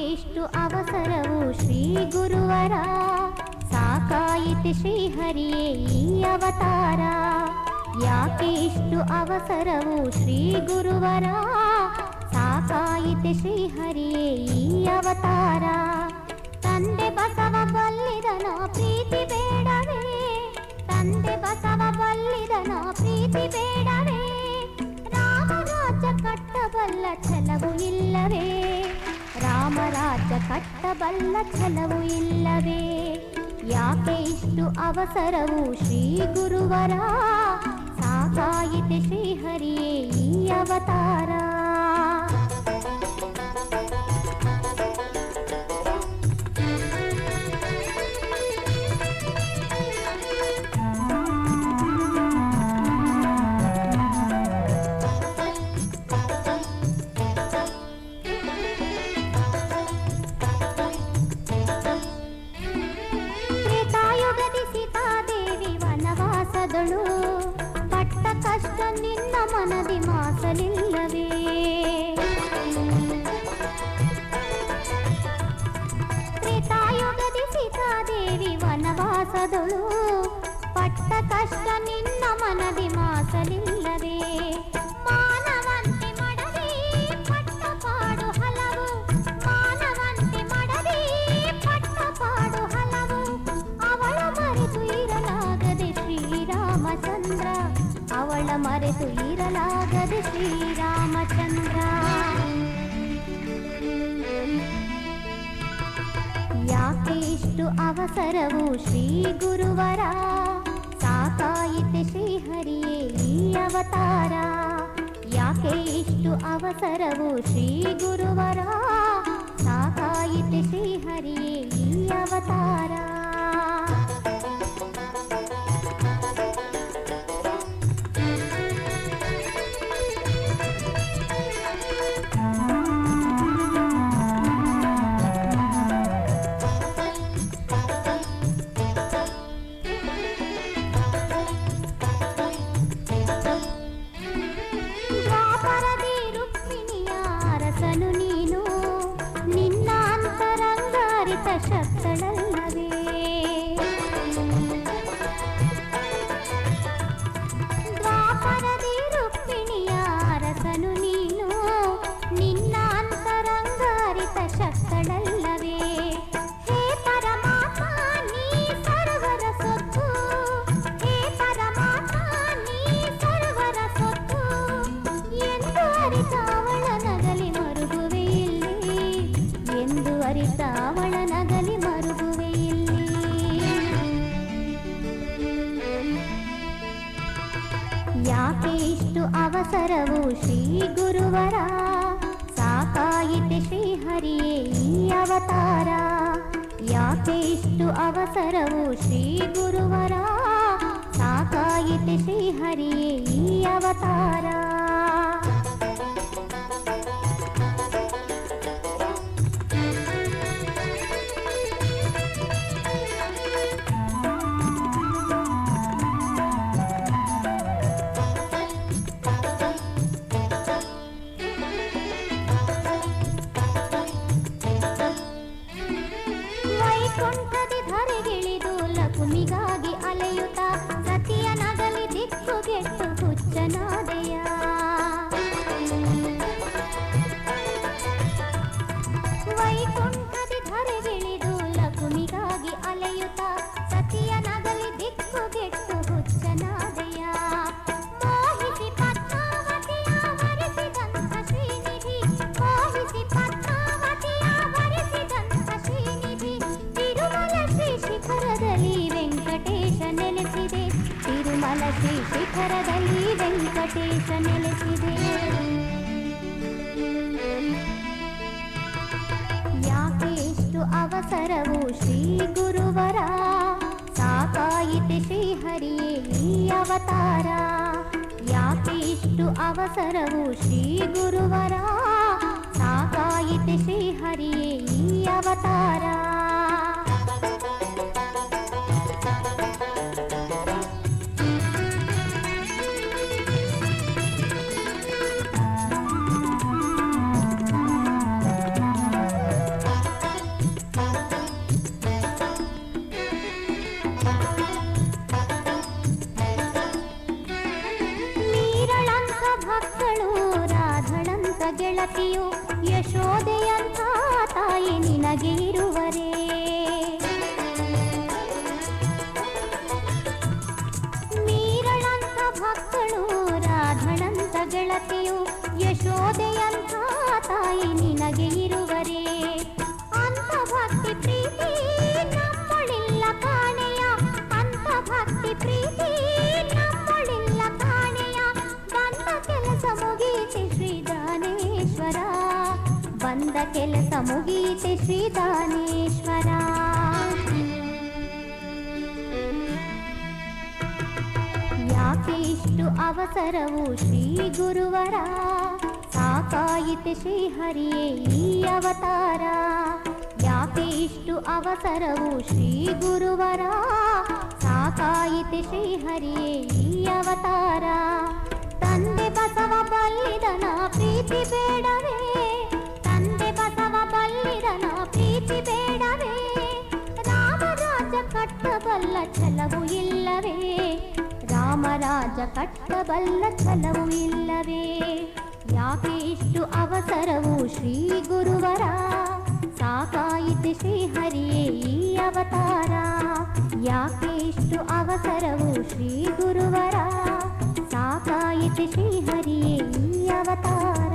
ಇಷ್ಟು ಅವಸರವು ಶ್ರೀ ಗುರುವರ ಸಾಕಾಯಿತು ಶ್ರೀಹರಿಯೇ ಈ ಅವತಾರ ಯಾಕೆ ಇಷ್ಟು ಅವಸರವು ಶ್ರೀ ಗುರುವರ ಸಾಕಾಯಿತು ಶ್ರೀಹರಿಯೇ ಈ ಅವತಾರ ತಂದೆ ಬಸವ ಬಲ್ಲಿದನ ಪ್ರೀತಿ ಬೇಡವೇ ತಂದೆ ಬಸವ ಬಲ್ಲಿದನ ಪ್ರೀತಿ ಬೇಡವೇ ರಾಮರಾಜ ಕಟ್ಟಬಲ್ಲ ಛಲವು ಇಲ್ಲವೇ ರಾಮರಾಜ ಕಟ್ಟಬಲ್ಲ ಛಲವು ಇಲ್ಲವೇ? ಯಾಕೆ ಇಷ್ಟು ಅವಸರವು ಶ್ರೀ ಗುರುವರ? ಸಾಕಾಯಿತೆ ಶ್ರೀಹರಿಯೇ ಈ ಅವತಾರ ಕಷ್ಟ ನಿನ್ನ ಮನದಿ ಮಾಸಲಿಲ್ಲವೇ ಮಾನವಂತೆ ಮಡದಿ ಪಟ್ಟ ಪಾಡು ಹಲವು ಮಾನವಂತೆ ಮಡದಿ ಪಟ್ಟ ಪಾಡು ಹಲವು ಅವಳ ಮರೆತು ಇರಲಾಗದೆ ಶ್ರೀರಾಮಚಂದ್ರ ಅವಳ ಮರೆತು ಇರಲಾಗದೆ ಶ್ರೀರಾಮಚಂದ್ರ ಯಾಕೆ ಇಷ್ಟು ಅವಸರವು ಶ್ರೀ ಗುರುವರ ಸಾಕಾಯಿತು ಶ್ರೀಹರಿಯೇ ಈ ಅವತಾರ ಯಾಕೆ ಇಷ್ಟು ಅವಸರವು ಶ್ರೀ ಗುರುವರ ಸಾಕಾಯಿತು ಶ್ರೀಹರಿಯೇ ಈ ಅವತಾರ ಅಂತರಂಗಾರಿತ ಶಕ್ತಳಲ್ಲವೇ ದ್ವಾಪರದಿ ರುಕ್ಮಿಣಿಯ ಅರಸನು ನೀನು ನಿನ್ನ ಅಂತರಂಗಾರಿತ ಶಕ್ತಳಲ್ಲವೇ ಹೇ ಪರಮಾತ್ಮ ನೀ ಸರ್ವರ ಸೊತ್ತು ಹೇ ಪರಮಾತ್ಮ ನೀ ಸರ್ವರ ಸೊತ್ತು ಎಂದು ಅರಿತ ಇಷ್ಟು ಅವಸರವು ಶ್ರೀ ಗುರುವರ ಸಾಕಾಯಿತು ಶ್ರೀಹರಿಯೇ ಈ ಅವತಾರ ಯಾಕೆ ಇಷ್ಟು ಅವಸರವು ಶ್ರೀ ಗುರುವರ ಸಾಕಾಯಿತು ಶ್ರೀಹರಿಯೇ ಈ ಅವತಾರ ಶ್ರೀ ಶಿಖರದಲ್ಲಿ ವೆಂಕಟೇಶ ನೆಲೆಸಿದೆ ಯಾಕೆ ಇಷ್ಟು ಅವಸರವು ಶ್ರೀ ಗುರುವರ ಸಾಕಾಯಿತು ಶ್ರೀಹರಿಯೇ ಈ ಅವತಾರ ಯಾಕೆ ಇಷ್ಟು ಅವಸರವು ಶ್ರೀ ಗುರುವರ ಸಾಕಾಯಿತು ಶ್ರೀಹರಿಯೇ ಈ ಅವತಾರ ಗೆಳತಿಯು ಯಶೋದೆಯಂಥ ತಾಯಿ ನಿನಗೆ ಇರುವರೇ. ಮೀರಳಂಥ ಭಕ್ತಳು ರಾಧನಂತ ಗೆಳತಿಯು ಯಶೋದೆಯಂಥ ತಾಯಿ ನಿನಗೆ ಇರುವರೇ. ಬಂದ ಕೆಲಸ ಮುಗೀತೆ ಶ್ರೀದಾನೇಶ್ವರ ಯಾಕೆ ಇಷ್ಟು ಅವಸರವು ಶ್ರೀ ಗುರುವರ ಸಾಕಾಯಿತೆ ಶ್ರೀಹರಿಯೇ ಈ ಅವತಾರ ಯಾಕೆ ಇಷ್ಟು ಅವಸರವು ಶ್ರೀ ಗುರುವರ ಸಾಕಾಯಿತೆ ಶ್ರೀಹರಿಯೇ ಈ ಅವತಾರ ತಂದೆ ಬಸವ ಬಲ್ಲಿದನ ಪ್ರೀತಿ ಬೇಡವೇ ಬೇಡವೇ ರಾಮರಾಜ ಕಟ್ಟಬಲ್ಲ ಛಲವು ಇಲ್ಲವೇ ರಾಮರಾಜ ಕಟ್ಟಬಲ್ಲ ಛಲವು ಇಲ್ಲವೇ ಯಾಕೆ ಇಷ್ಟು ಅವಸರವು ಶ್ರೀ ಗುರುವರ ಸಾಕಾಯಿತು ಶ್ರೀಹರಿಯೇ ಈ ಅವತಾರ ಯಾಕೆ ಇಷ್ಟು ಅವಸರವು ಶ್ರೀ ಗುರುವರ ಸಾಕಾಯಿತು ಶ್ರೀಹರಿಯೇ ಈ ಅವತಾರ